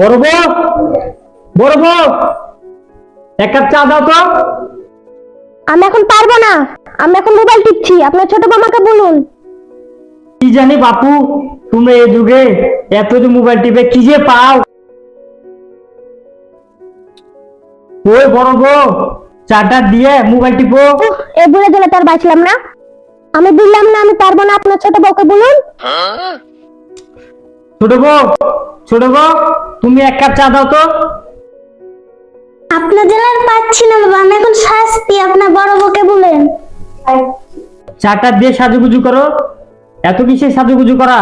বড় বউ বড় বউ এক কাপ চা দাও তো। আমি এখন পারব না আমি এখন মোবাইল টিপছি আপনার ছোট মামাকে বলুন। কি জানি বাপু তুমি এই যুগে এত যে মোবাইল টিপে কি যে পাও। ওই বড় বউ চাটা দিয়ে মোবাইল টিপো। এই বুড়ে গেলে তার বাঁচলাম না। আমি বললাম না আমি পারব না আপনার ছোট বউকে বলুন। ছোট বউ ছোট বউ তুমি এক কাপ চা দাও তো। আপনাদের আর পাচ্ছি না বাবা আমি এখন শাস্তি আপনার বড় বউকে বলেন। চাটা দিয়ে সাজুগুজু করো। এত কিসে সাজুগুজু করা?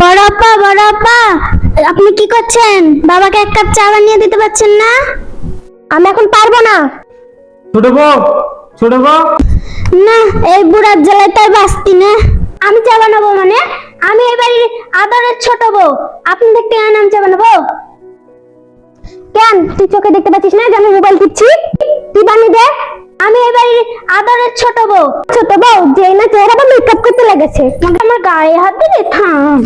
বড় আপা বড় আপা আপনি কি করছেন? বাবাকে এক কাপ চা বানিয়ে দিতে পারছেন না? আমি এখন পারব না। ছোট বউ ছোট বউ। না এই বুড়ার জ্বালায় তার বাস্তি না। আমি চা বানাবো মানে? আমি এই বাড়ির আদরের ছোট বউ। আপনি দেখতে আন আমি চা বানাবো কেন? তুই চোখে দেখতে পাচ্ছিস না যে আমি মোবাইল টিপছি? তুই বানিয়ে দে। আমি এই বাড়ির আদরের ছোট বউ। ছোট বউ যে না চেহারা বা মেকআপ করতে লেগেছে। আমার গায়ে হাত দিলে থাম।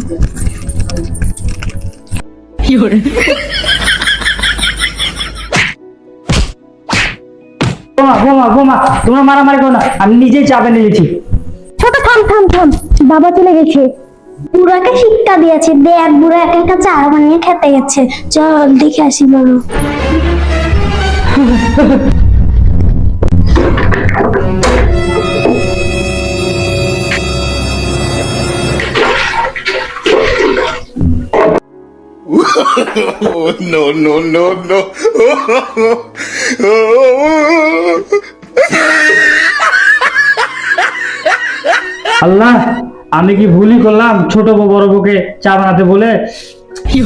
বোমা বোমা বোমা তোমরা মারামারি করো না। আমি নিজেই চা বানিয়ে দিয়েছি ছোট থাম থাম থাম। বাবা চলে গেছে। বুড়াকে শিক্ষা দিয়েছে দেখ বুড়া একা একা চা বানিয়ে খেতে গেছে চল দেখে আসি বড় no, no, no, no. আল্লাহ আমি কি ভুলই করলাম? ছোট বউ বড় বউকে চা বানাতে বলে? কি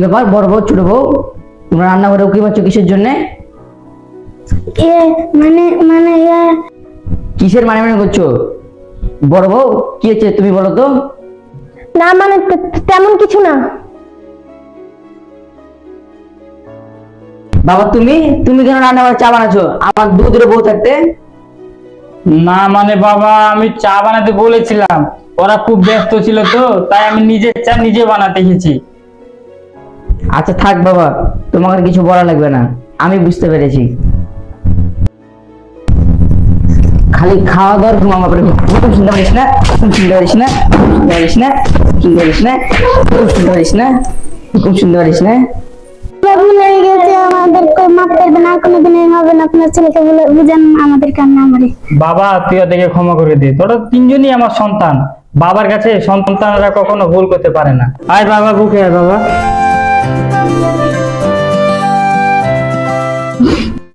ব্যাপার? বড় বউ ছোট বউ? তোমরা রান্না করে উকি পাচ্ছ কিসের জন্য? এ মানে মানে এ, কিসের মানে মানে করছ? বড় বউ কি হচ্ছে তুমি বলো তো? না মানে তেমন কিছু না। বাবা তুমি তুমি কেন রান্না করে চা বানাচ্ছো? আমার দু দুটো বউ থাকতে? না মানে বাবা আমি চা বানাতে বলেছিলাম। ওরা খুব ব্যস্ত ছিল তো তাই আমি নিজের চা নিজে বানাতে গেছি আচ্ছা থাক বাবা তোমাকে কিছু বলা লাগবে না। আমি বুঝতে পেরেছি। খালি খাওয়া দাওয়ার ঘুমা বাপরে খুব শুনতে পারিস না খুব শুনতে পারিস না শুনতে পারিস না শুনতে পারিস না খুব শুনতে পারিস না খুব শুনতে পারিস না। ছেলেকে বুঝান আমাদের কান্না আমারে। বাবা, তুই ক্ষমা করে দে। তিনজনই আমার সন্তান। বাবার কাছে সন্তানরা কখনো ভুল করতে পারে না। আয় বাবা, বুকে আয় বাবা।